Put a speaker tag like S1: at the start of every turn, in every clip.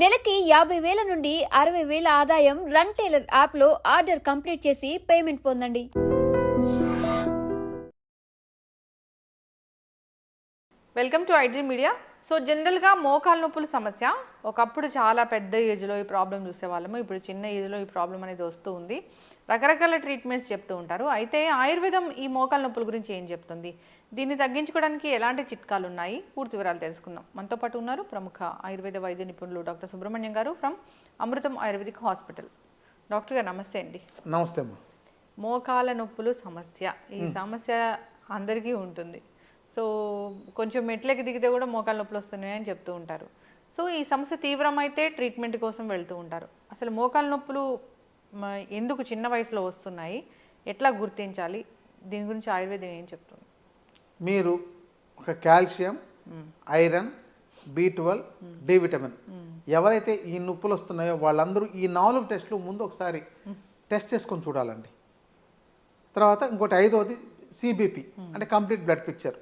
S1: నెలకి యాభై వేల నుండి అరవై వేల ఆదాయం రన్ టైలర్ యాప్లో ఆర్డర్ కంప్లీట్ చేసి పేమెంట్ పొందండి.
S2: Welcome to iDream media. So జనరల్గా మోకాలు నొప్పుల సమస్య ఒకప్పుడు చాలా పెద్ద ఏజ్లో ఈ ప్రాబ్లం చూసేవాళ్ళము ఇప్పుడు చిన్న ఏజ్లో ఈ ప్రాబ్లం అనేది వస్తూ ఉంది. రకరకాల ట్రీట్మెంట్స్ చెప్తూ ఉంటారు. అయితే ఆయుర్వేదం ఈ మోకాలు నొప్పుల గురించి ఏం చెప్తుంది? దీన్ని తగ్గించుకోవడానికి ఎలాంటి చిట్కాలు ఉన్నాయి? పూర్తి వివరాలు తెలుసుకుందాం. మనతో పాటు ఉన్నారు ప్రముఖ ఆయుర్వేద వైద్య నిపుణులు doctor Subrahmanyam garu from Amrutham ayurvedic hospital. Doctor garu నమస్తే అండి.
S3: నమస్తే అమ్మా.
S2: మోకాల నొప్పులు సమస్య. ఈ సమస్య అందరికీ ఉంటుంది. సో కొంచెం మెట్లకి దిగితే కూడా మోకాల నొప్పులు వస్తున్నాయి అని చెప్తూ ఉంటారు. సో ఈ సమస్య తీవ్రమైతే ట్రీట్మెంట్ కోసం వెళ్తూ ఉంటారు. అసలు మోకాల నొప్పులు ఎందుకు చిన్న వయసులో వస్తున్నాయి? ఎట్లా గుర్తించాలి? దీని గురించి ఆయుర్వేదం ఏం చెప్తుంది?
S3: మీరు ఒక calcium iron B twelve D vitamin. ఎవరైతే ఈ నొప్పులు వస్తున్నాయో వాళ్ళందరూ ఈ నాలుగు టెస్ట్లు ముందు ఒకసారి టెస్ట్ చేసుకొని చూడాలండి. తర్వాత ఇంకోటి ఐదవది సిబిపి అంటే కంప్లీట్ బ్లడ్ పిక్చర్.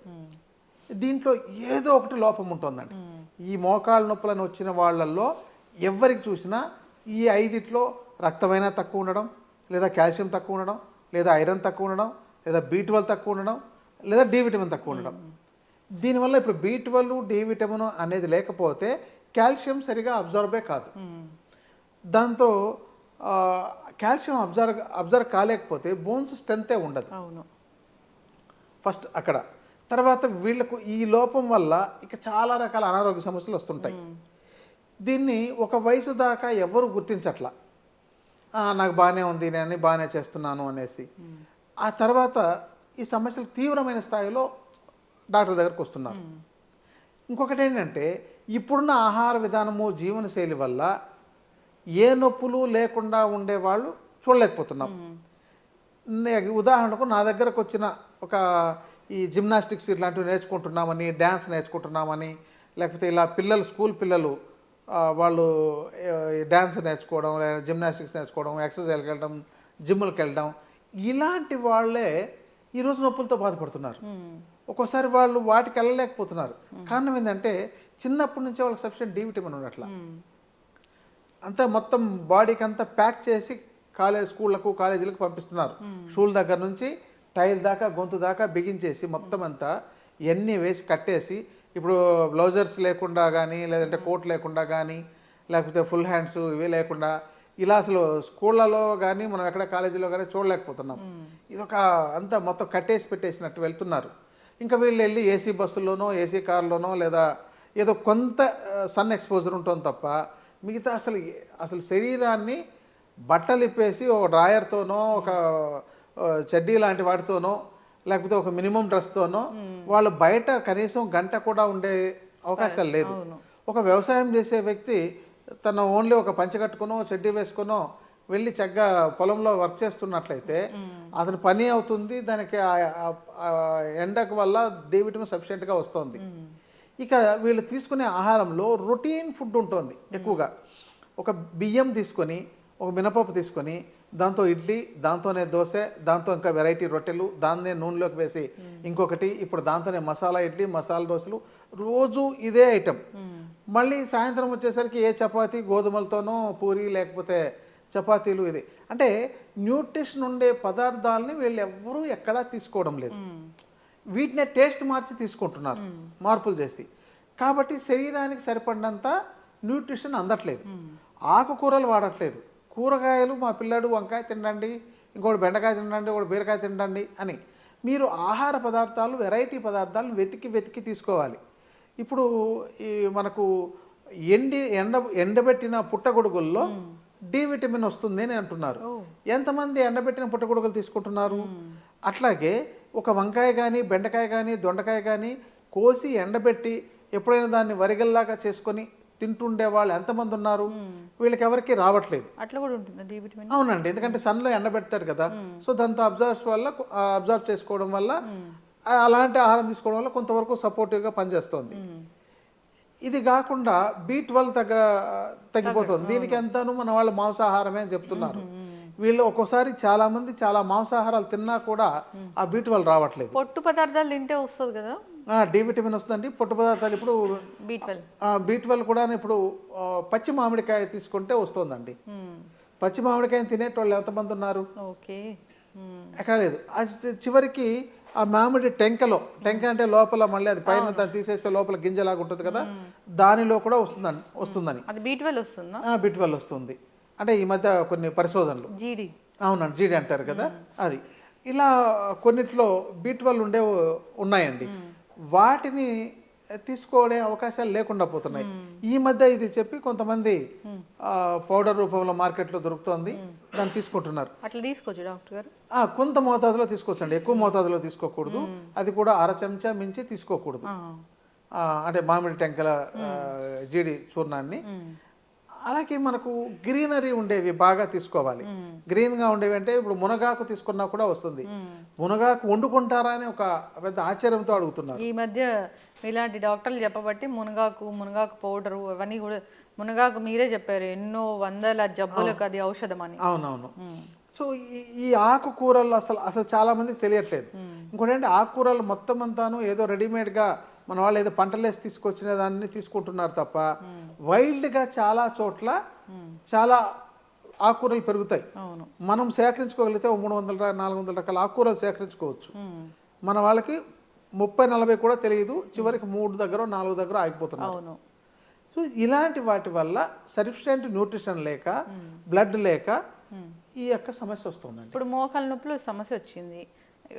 S3: దీంట్లో ఏదో ఒకటి లోపం ఉంటుందండి. ఈ మోకాళ్ళ నొప్పులను వచ్చిన వాళ్ళల్లో ఎవరికి చూసినా ఈ ఐదిట్లో రక్తమైనా తక్కువ ఉండడం లేదా కాల్షియం తక్కువ ఉండడం లేదా ఐరన్ తక్కువ ఉండడం లేదా బీ ట్వెల్వ్ తక్కువ ఉండడం లేదా డి విటమిన్ తక్కువ ఉండడం. దీనివల్ల ఇప్పుడు బి ట్వెల్వ్ డి విటమిన్ అనేది లేకపోతే కాల్షియం సరిగా అబ్జర్వే కాదు. దాంతో ఆ, కాల్షియం అబ్జర్వ్ అబ్జర్వ్ కాలేకపోతే బోన్స్ స్ట్రెంతే ఉండదు.
S2: అవును.
S3: ఫస్ట్ అక్కడ. తర్వాత వీళ్ళకు ఈ లోపం వల్ల ఇక చాలా రకాల అనారోగ్య సమస్యలు వస్తుంటాయి. దీన్ని ఒక వయసు దాకా ఎవరు గుర్తించట్లా. "ఆ, నాకు బాగానే ఉంది నేను బాగానే చేస్తున్నాను అనేసి. ఆ తర్వాత ఈ సమస్యలు తీవ్రమైన స్థాయిలో డాక్టర్ దగ్గరకు వస్తున్నారు. ఇంకొకటి ఏంటంటే ఇప్పుడున్న ఆహార విధానము జీవనశైలి వల్ల ఏ నొప్పులు లేకుండా ఉండేవాళ్ళు చూడలేకపోతున్నాం. ఉదాహరణకు నా దగ్గరకు వచ్చిన ఒక ఈ జిమ్నాస్టిక్స్ ఇట్లాంటివి నేర్చుకుంటున్నామని డ్యాన్స్ నేర్చుకుంటున్నామని లేకపోతే ఇలా పిల్లలు స్కూల్ పిల్లలు వాళ్ళు డ్యాన్స్ నేర్చుకోవడం లేదా జిమ్నాస్టిక్స్ నేర్చుకోవడం ఎక్సర్సైజ్కి వెళ్ళడం జిమ్లకు వెళ్ళడం ఇలాంటి వాళ్ళే ఈరోజు నొప్పులతో బాధపడుతున్నారు. ఒక్కోసారి వాళ్ళు వాటికి వెళ్ళలేకపోతున్నారు. కారణం ఏంటంటే చిన్నప్పటి నుంచే వాళ్ళకి సఫిషియెంట్ డి విటమిన్ ఉండట్ల. అంతా మొత్తం బాడీకి అంతా ప్యాక్ చేసి కాలేజ్ స్కూళ్ళకు కాలేజీలకు పంపిస్తున్నారు. షూల దగ్గర నుంచి టైల్ దాకా గొంతు దాకా బిగించేసి మొత్తం అంతా ఇవన్నీ వేసి కట్టేసి ఇప్పుడు బ్లౌజర్స్ లేకుండా కానీ లేదంటే కోట్ లేకుండా కానీ లేకపోతే ఫుల్ హ్యాండ్స్ ఇవి లేకుండా ఇలా అసలు స్కూళ్ళలో కానీ మనం ఎక్కడ కాలేజీలో కానీ చూడలేకపోతున్నాం. ఇది ఒక అంతా మొత్తం కట్టేసి పెట్టేసినట్టు వెళ్తున్నారు. ఇంకా వీళ్ళు వెళ్ళి ఏసీ బస్సుల్లోనో ఏసీ కార్లోనో లేదా ఏదో కొంత సన్ ఎక్స్పోజర్ ఉంటుంది తప్ప మిగతా అసలు అసలు శరీరాన్ని బట్టలు ఇప్పేసి ఒక డ్రాయర్తోనో ఒక చెడ్డీ లాంటి వాటితోనో లేకపోతే ఒక మినిమం డ్రెస్తోనో వాళ్ళు బయట కనీసం గంట కూడా ఉండే అవకాశాలు లేదు. ఒక వ్యవసాయం చేసే వ్యక్తి తన ఓన్లీ ఒక పంచె కట్టుకునో చెడ్డీ వేసుకునో వెళ్ళి చక్కగా పొలంలో వర్క్ చేస్తున్నట్లయితే అతని పని అవుతుంది దానికి ఎండకు వల్ల డి విటమిన్ సఫిషియెంట్గా వస్తుంది. ఇక వీళ్ళు తీసుకునే ఆహారంలో రొటీన్ ఫుడ్ ఉంటుంది ఎక్కువగా. ఒక బియ్యం తీసుకొని ఒక మినపప్పు తీసుకొని దాంతో ఇడ్లీ దాంతోనే దోశ దాంతో ఇంకా వెరైటీ రొట్టెలు దాన్నే నూనెలోకి వేసి ఇంకొకటి ఇప్పుడు దాంతోనే మసాలా ఇడ్లీ మసాలా దోశలు. రోజు ఇదే ఐటెం మళ్ళీ సాయంత్రం వచ్చేసరికి ఏ చపాతీ గోధుమలతోనో పూరి లేకపోతే చపాతీలు ఇది. అంటే న్యూట్రిషన్ ఉండే పదార్థాలని వీళ్ళు ఎవ్వరూ ఎక్కడా తీసుకోవడం లేదు. వీటినే టేస్ట్ మార్చి తీసుకుంటున్నారు. మార్పులు చేసి. కాబట్టి శరీరానికి సరిపడినంత న్యూట్రిషన్ అందట్లేదు. ఆకుకూరలు వాడట్లేదు. కూరగాయలు మా పిల్లాడు వంకాయ తినండి ఇంకోటి బెండకాయ తినండి ఇంకోటి బీరకాయ తినండి అని. మీరు ఆహార పదార్థాలు వెరైటీ పదార్థాలను వెతికి వెతికి తీసుకోవాలి. ఇప్పుడు ఈ మనకు ఎండి ఎండ ఎండబెట్టిన పుట్టగొడుగుల్లో డి విటమిన్ వస్తుంది అని అంటున్నారు. ఎంతమంది ఎండబెట్టిన పుట్టగొడుగులు తీసుకుంటున్నారు? అట్లాగే ఒక వంకాయ కానీ బెండకాయ కానీ దొండకాయ కానీ కోసి ఎండబెట్టి ఎప్పుడైనా దాన్ని వరిగల్లాగా చేసుకొని తింటుండే వాళ్ళు ఎంతమంది ఉన్నారు? వీళ్ళకి ఎవరికి రావట్లేదు.
S2: అట్లా కూడా ఉంటుంది
S3: అవునండి ఎందుకంటే సన్లో ఎండబెడతారు కదా. సో దాంతో అబ్జర్వ్స్ వల్ల అబ్జర్వ్ చేసుకోవడం వల్ల అలాంటి ఆహారం తీసుకోవడం వల్ల కొంతవరకు సపోర్టివ్గా పనిచేస్తుంది. ఇది కాకుండా బీ ట్వెల్వ్ తగ్గ తగ్గిపోతుంది. దీనికి ఎంతను మన వాళ్ళు మాంసాహారమే అని చెప్తున్నారు. వీళ్ళు ఒక్కోసారి చాలా మంది చాలా మాంసాహారాలు తిన్నా కూడా ఆ బీ ట్వెల్వ్ రావట్లేదు.
S2: పొట్టు పదార్థాలు తింటే వస్తుంది కదా.
S3: డి విటమిన్ వస్తుందండి. పొట్టు పదార్థాలు ఇప్పుడు
S2: బీ ట్వెల్వ్
S3: కూడా ఇప్పుడు పచ్చి మామిడికాయ తీసుకుంటే వస్తుందండి. పచ్చి మామిడికాయని తినేటోళ్ళు ఎంతమంది ఉన్నారు. ఎక్కడ లేదు. చివరికి ఆ మామిడి టెంకలో టెంక అంటే లోపల మళ్ళీ అది పైన దాన్ని తీసేస్తే లోపల గింజలాగా ఉంటుంది కదా దానిలో కూడా వస్తుందని వస్తుందని.
S2: అది బీ ట్వెల్వ్ వస్తుందా?
S3: ఆ, బిట్ వల్ల వస్తుంది. అంటే ఈ మధ్య కొన్ని పరిశోధనలు.
S2: జీడి.
S3: అవునండి జీడి అంటారు కదా అది. ఇలా కొన్నిట్లో బీట్ వల్ల ఉండే ఉన్నాయండి. వాటిని తీసుకోవడే అవకాశాలు లేకుండా పోతున్నాయి. ఈ మధ్య ఇది చెప్పి కొంతమంది పౌడర్ రూపంలో మార్కెట్లో దొరుకుతోంది. దాన్ని తీసుకుంటున్నారు.
S2: అట్లా తీసుకోవచ్చు డాక్టర్ గారు?
S3: కొంత మోతాదులో తీసుకోవచ్చండి. ఎక్కువ మోతాదులో తీసుకోకూడదు. అది కూడా అర చెంచా మించి తీసుకోకూడదు. అంటే మామిడి టెంకల జీడి చూర్ణాన్ని. అలాగే మనకు గ్రీనరీ ఉండేవి బాగా తీసుకోవాలి. గ్రీన్గా ఉండేవి అంటే ఇప్పుడు మునగాకు తీసుకున్నా కూడా వస్తుంది. మునగాకు వండుకుంటారా అని ఒక పెద్ద ఆశ్చర్యంతో అడుగుతున్నారు.
S2: ఈ మధ్య ఇలాంటి డాక్టర్లు చెప్పబట్టి మునగాకు మునగాకు పౌడరు అవన్నీ కూడా మునగాకు మీరే చెప్పారు. ఎన్నో వందల జబ్బులకు అది ఔషధం అని
S3: అవునవును. సో ఈ ఆకుకూరలు అసలు అసలు చాలా మందికి తెలియట్లేదు. ఇంకోటి అంటే ఆకుకూరలు మొత్తం అంతాను ఏదో రెడీమేడ్గా మన వాళ్ళు ఏదో పంటలేసి తీసుకొచ్చిన దాన్ని తీసుకుంటున్నారు తప్ప వైల్డ్గా చాలా చోట్ల చాలా ఆకుకూరలు పెరుగుతాయి. మనం సేకరించుకోగలిగితే మూడు వందల నాలుగు వందల రకాల ఆకుకూరలు సేకరించుకోవచ్చు. మన వాళ్ళకి ముప్పై నలభై కూడా తెలియదు. చివరికి మూడు దగ్గర నాలుగు దగ్గర ఆగిపోతున్నారు. సో ఇలాంటి వాటి వల్ల సఫిషియెంట్ న్యూట్రిషన్ లేక బ్లడ్ లేక. ఈ యొక్క సమస్య వస్తుందండి.
S2: ఇప్పుడు మోకాల నొప్పులు సమస్య వచ్చింది.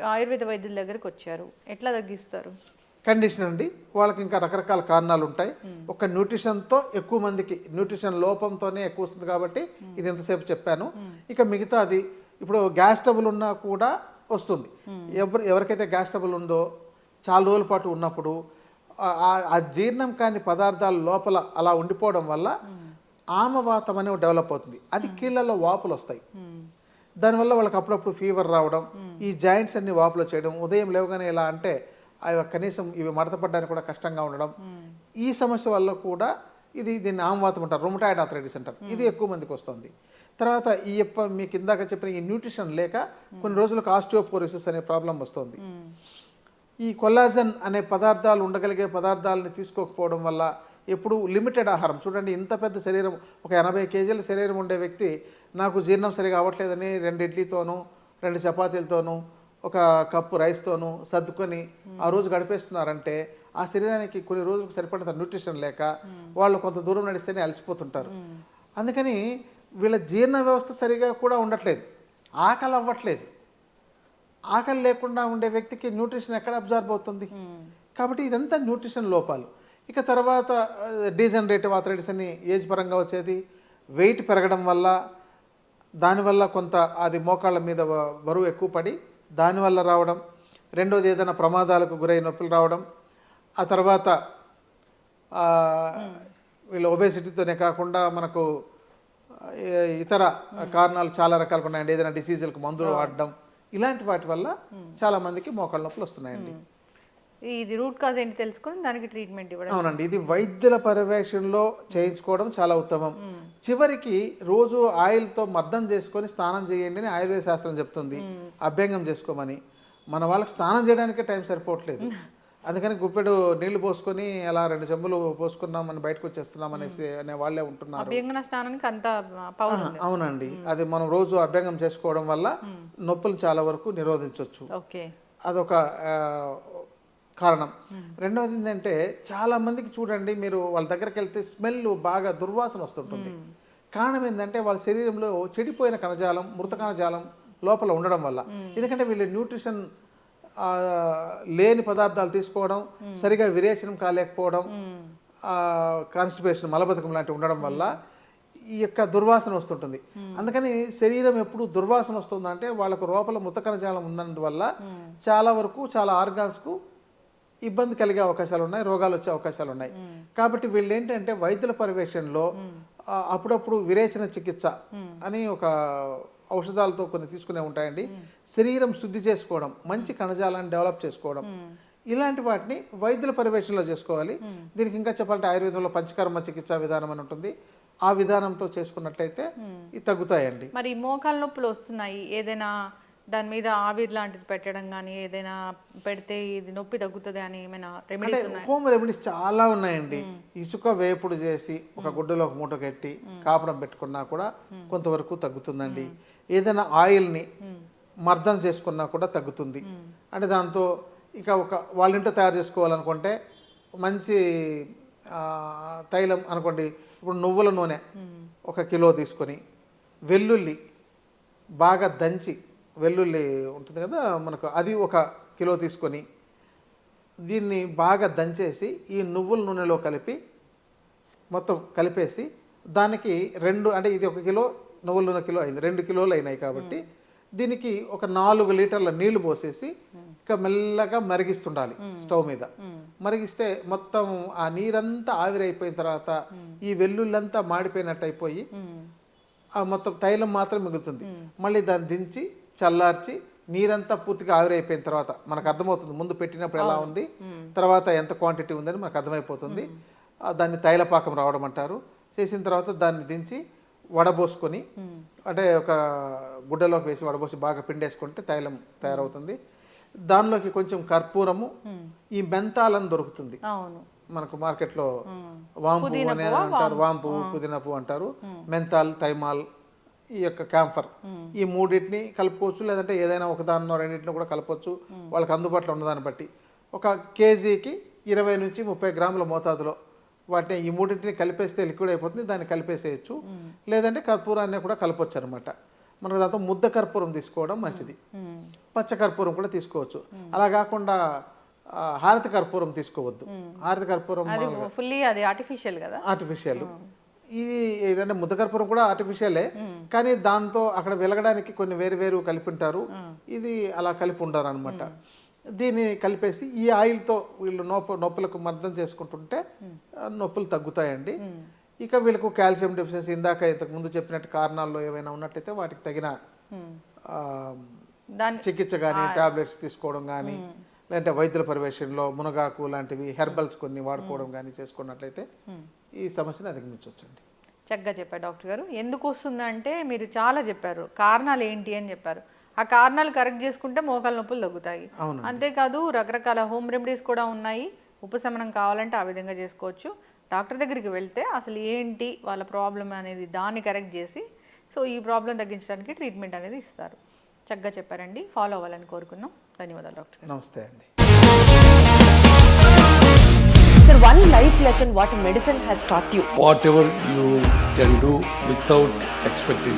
S2: ఆయుర్వేద వైద్యుల దగ్గరికి వచ్చారు. ఎట్లా తగ్గిస్తారు?
S3: కండిషన్ అండి. వాళ్ళకి ఇంకా రకరకాల కారణాలు ఉంటాయి ఒక న్యూట్రిషన్తో ఎక్కువ మందికి న్యూట్రిషన్ లోపంతోనే ఎక్కువ వస్తుంది కాబట్టి ఇది ఎంతసేపు చెప్పాను. ఇక మిగతా అది ఇప్పుడు గ్యాస్ ట్రబుల్ ఉన్నా కూడా వస్తుంది. ఎవరు ఎవరికైతే గ్యాస్ ట్రబుల్ ఉందో చాలా రోజుల పాటు ఉన్నప్పుడు ఆ- జీర్ణం కాని పదార్థాల లోపల అలా ఉండిపోవడం వల్ల ఆమవాతం అనేవి డెవలప్ అవుతుంది. అది కీళ్ళలో వాపులు వస్తాయి. దానివల్ల వాళ్ళకి అప్పుడప్పుడు ఫీవర్ రావడం ఈ జాయింట్స్ అన్ని వాపులో చేయడం ఉదయం లేవగానే ఇలా అంటే అవి కనీసం ఇవి మడతపడడానికి కూడా కష్టంగా ఉండడం. ఈ సమస్య వల్ల కూడా ఇది దీన్ని ఆమవాతం అంటారు రొమటాయిడ్ ఆథరైటిస్ అంటారు. ఇది ఎక్కువ మందికి వస్తుంది. తర్వాత ఈ యొక్క మీకు ఇందాక చెప్పిన ఈ న్యూట్రిషన్ లేక కొన్ని రోజులకు ఆస్టియోపోరోసిస్ అనే ప్రాబ్లం వస్తుంది. ఈ కొల్లాజన్ అనే పదార్థాలు ఉండగలిగే పదార్థాలని తీసుకోకపోవడం వల్ల ఎప్పుడు లిమిటెడ్ ఆహారం. చూడండి ఇంత పెద్ద శరీరం ఒక ఎనభై కేజీల శరీరం ఉండే వ్యక్తి నాకు జీర్ణం సరిగా అవ్వట్లేదని రెండు ఇడ్లీతోనూ రెండు చపాతీలతోనూ ఒక కప్పు రైస్తోనూ సర్దుకొని ఆ రోజు గడిపేస్తున్నారంటే ఆ శరీరానికి కొన్ని రోజులకు సరిపడినంత న్యూట్రిషన్ లేక వాళ్ళు కొంత దూరం నడిస్తేనే అలసిపోతుంటారు. అందుకని వీళ్ళ జీర్ణ వ్యవస్థ సరిగా కూడా ఉండట్లేదు. ఆకలి అవ్వట్లేదు. ఆకలి లేకుండా ఉండే వ్యక్తికి న్యూట్రిషన్ ఎక్కడ అబ్జార్బ్ అవుతుంది? కాబట్టి ఇదంతా న్యూట్రిషన్ లోపాలు. ఇక తర్వాత డీజనరేటివ్ ఆథరైటిస్ అని ఏజ్ పరంగా వచ్చేది. వెయిట్ పెరగడం వల్ల దానివల్ల కొంత అది మోకాళ్ళ మీద బరువు ఎక్కువ పడి దానివల్ల రావడం రెండోది ఏదైనా ప్రమాదాలకు గురై నొప్పులు రావడం ఆ తర్వాత వీళ్ళ ఒబేసిటీతోనే కాకుండా మనకు ఇతర కారణాలు చాలా రకాలుగా ఉన్నాయండి. ఏదైనా డిసీజులకు మందులు వాడడం ఇలాంటి వాటి వల్ల చాలా మందికి మోకాళ్ళ నొప్పులు వస్తున్నాయండి.
S2: ఇది రూట్ కాజ్ ఏంటి తెలుసుకొని దానికి ట్రీట్మెంట్ ఇవ్వడం
S3: అవునండి ఇది వైద్యుల పర్యవేక్షణలో చేయించుకోవడం చాలా ఉత్తమం. చివరికి రోజు ఆయిల్తో మర్దం చేసుకొని స్నానం చేయండి అని ఆయుర్వేద శాస్త్రం చెప్తుంది. అభ్యంగం చేసుకోమని. మన వాళ్ళకి స్నానం చేయడానికే టైం సరిపోవట్లేదు. అందుకని గుప్పెడు నీళ్ళు పోసుకొని అలా రెండు చెంబులు పోసుకున్నామని బయటకు వచ్చేస్తున్నాం అనేసి అనే వాళ్ళే ఉంటున్నారు.
S2: అభ్యంగన స్నానానికి అంత
S3: అవునండి. అది మనం రోజు అభ్యంగం చేసుకోవడం వల్ల నొప్పులు చాలా వరకు నిరోధించవచ్చు
S2: ఓకే.
S3: అదొక కారణం. రెండవది ఏంటంటే చాలా మందికి చూడండి మీరు వాళ్ళ దగ్గరికి వెళ్తే స్మెల్ బాగా దుర్వాసన వస్తుంటుంది. కారణం ఏంటంటే వాళ్ళ శరీరంలో చెడిపోయిన కణజాలం మృత కణజాలం లోపల ఉండడం వల్ల. ఎందుకంటే వీళ్ళు న్యూట్రిషన్ లేని పదార్థాలు తీసుకోవడం సరిగా విరేచనం కాలేకపోవడం కాన్స్టిపేషన్ మలబద్ధకం లాంటివి ఉండడం వల్ల ఈ యొక్క దుర్వాసన వస్తుంటుంది. అందుకని శరీరం ఎప్పుడు దుర్వాసన వస్తుందంటే వాళ్ళకు లోపల మృత కణజాలం ఉన్నందువల్ల చాలా వరకు చాలా ఆర్గాన్స్కు ఇబ్బంది కలిగే అవకాశాలు ఉన్నాయి రోగాలు వచ్చే అవకాశాలు ఉన్నాయి. కాబట్టి వీళ్ళు ఏంటంటే వైద్యుల పర్యవేక్షణలో అప్పుడప్పుడు విరేచన చికిత్స అని ఒక ఔషధాలతో కొన్ని తీసుకునే ఉంటాయండి. శరీరం శుద్ధి చేసుకోవడం మంచి కణజాలాన్ని డెవలప్ చేసుకోవడం. ఇలాంటి వాటిని వైద్యుల పర్యవేక్షణలో చేసుకోవాలి. దీనికి ఇంకా చెప్పాలంటే ఆయుర్వేదంలో పంచకర్మ చికిత్సా విధానం అని ఉంటుంది. ఆ విధానంతో చేసుకున్నట్లయితే తగ్గుతాయండి.
S2: మరి మోకాల నొప్పులు వస్తున్నాయి. ఏదైనా దాని మీద ఆవిరి లాంటిది పెట్టడం కానీ ఏదైనా పెడితే ఇది నొప్పి తగ్గుతుంది అని ఏమైనా రెమెడీస్ ఉన్నాయి?
S3: హోమ్ రెమెడీస్ చాలా ఉన్నాయండి. ఇసుక వేపుడు చేసి ఒక గుడ్డలో ఒక మూట కట్టి కాపడం పెట్టుకున్నా కూడా కొంతవరకు తగ్గుతుందండి. ఏదైనా ఆయిల్ని మర్దన చేసుకున్నా కూడా తగ్గుతుంది. అంటే దాంతో ఇంకా ఒక వాళ్ళ ఇంట్లో తయారు చేసుకోవాలనుకుంటే మంచి తైలం అనుకోండి ఇప్పుడు నువ్వుల నూనె ఒక కిలో తీసుకొని వెల్లుల్లి బాగా దంచి వెల్లుల్లి ఉంటుంది కదా మనకు అది ఒక కిలో తీసుకొని దీన్ని బాగా దంచేసి ఈ నువ్వుల నూనెలో కలిపి మొత్తం కలిపేసి దానికి రెండు అంటే ఇది ఒక కిలో నువ్వుల నూనె కిలో అయింది రెండు కిలోలు అయినాయి కాబట్టి దీనికి ఒక నాలుగు లీటర్ల నీళ్ళు పోసేసి ఇక మెల్లగా మరిగిస్తుండాలి స్టవ్ మీద. మరిగిస్తే మొత్తం ఆ నీరంతా ఆవిరైపోయిన తర్వాత ఈ వెల్లుల్లంతా మాడిపోయినట్టు అయిపోయి ఆ మొత్తం తైలం మాత్రం మిగులుతుంది. మళ్ళీ దాన్ని దించి చల్లార్చి నీరంతా పూర్తిగా ఆవిరైపోయిన తర్వాత మనకు అర్థమవుతుంది ముందు పెట్టినప్పుడు ఎలా ఉంది తర్వాత ఎంత క్వాంటిటీ ఉందని మనకు అర్థమైపోతుంది. దాన్ని తైలపాకం రావడం అంటారు. చేసిన తర్వాత దాన్ని దించి వడబోసుకొని అంటే ఒక గుడ్డలోకి వేసి వడబోసి బాగా పిండేసుకుంటే తైలం తయారవుతుంది. దానిలోకి కొంచెం కర్పూరము ఈ మెంతాలను దొరుకుతుంది. మనకు మార్కెట్లో వాంపు అని అంటారు వాంపు పుదీనా పువ్వు అంటారు. మెంతాల్ తైమాల్ ఈ యొక్క క్యాంఫర్. ఈ మూడింటిని కలుపుకోవచ్చు లేదంటే ఏదైనా ఒక దానిలో రెండింటిని కూడా కలపవచ్చు వాళ్ళకి అందుబాటులో ఉన్నదాన్ని బట్టి. ఒక కేజీకి ఇరవై నుంచి ముప్పై గ్రాముల మోతాదులో వాటిని ఈ మూడింటిని కలిపేస్తే లిక్విడ్ అయిపోతుంది దాన్ని కలిపేసేయచ్చు. లేదంటే కర్పూరాన్ని కూడా కలపొచ్చు అనమాట మనకు దాంతో ముద్ద కర్పూరం తీసుకోవడం మంచిది. పచ్చ కర్పూరం కూడా తీసుకోవచ్చు. అలా కాకుండా హారతి కర్పూరం తీసుకోవద్దు. హారతి కర్పూరం
S2: ఫుల్లీ అది ఆర్టిఫిషియల్ కదా?
S3: ఆర్టిఫిషియల్ ఇది ఏంటంటే ముద్ద కర్పూరం కూడా ఆర్టిఫిషియలే కానీ దాంతో అక్కడ వెలగడానికి కొన్ని వేరు వేరు కలిపి ఉంటారు. ఇది అలా కలిపి ఉండరు అనమాట దీన్ని కలిపేసి ఈ ఆయిల్తో వీళ్ళు నొప్ప నొప్పులకు మర్దం చేసుకుంటుంటే నొప్పులు తగ్గుతాయండి. ఇక వీళ్ళకు కాల్షియం డెఫిషియన్సీ ఇందాక ఇంతకు ముందు చెప్పినట్టు కారణాల్లో ఏమైనా ఉన్నట్టయితే వాటికి తగిన చికిత్స కానీ టాబ్లెట్స్ తీసుకోవడం కానీ లేదంటే వైద్యుల పర్యవేక్షణలో మునగాకు లాంటివి హెర్బల్స్ కొన్ని వాడుకోవడం కానీ చేసుకున్నట్లయితే ఈ సమస్యను అధిగమించవచ్చండి.
S2: చక్కగా చెప్పారు డాక్టర్ గారు. ఎందుకు వస్తుందంటే మీరు చాలా చెప్పారు. కారణాలు ఏంటి అని చెప్పారు. ఆ కారణాలు కరెక్ట్ చేసుకుంటే మోకాల నొప్పులు తగ్గుతాయి. అంతేకాదు రకరకాల హోమ్ రెమెడీస్ కూడా ఉన్నాయి. ఉపశమనం కావాలంటే ఆ విధంగా చేసుకోవచ్చు. డాక్టర్ దగ్గరికి వెళ్తే అసలు ఏంటి వాళ్ళ ప్రాబ్లం అనేది దాన్ని కరెక్ట్ చేసి సో ఈ ప్రాబ్లం తగ్గించడానికి ట్రీట్మెంట్ అనేది ఇస్తారు. చక్కగా చెప్పారండి ఫాలో అవ్వాలని కోరుకుందాం ధన్యవాదాలు డాక్టర్ గారు
S3: నమస్తే అండి
S4: Sir, one life lesson what medicine has taught you.
S5: whatever you can do without expecting.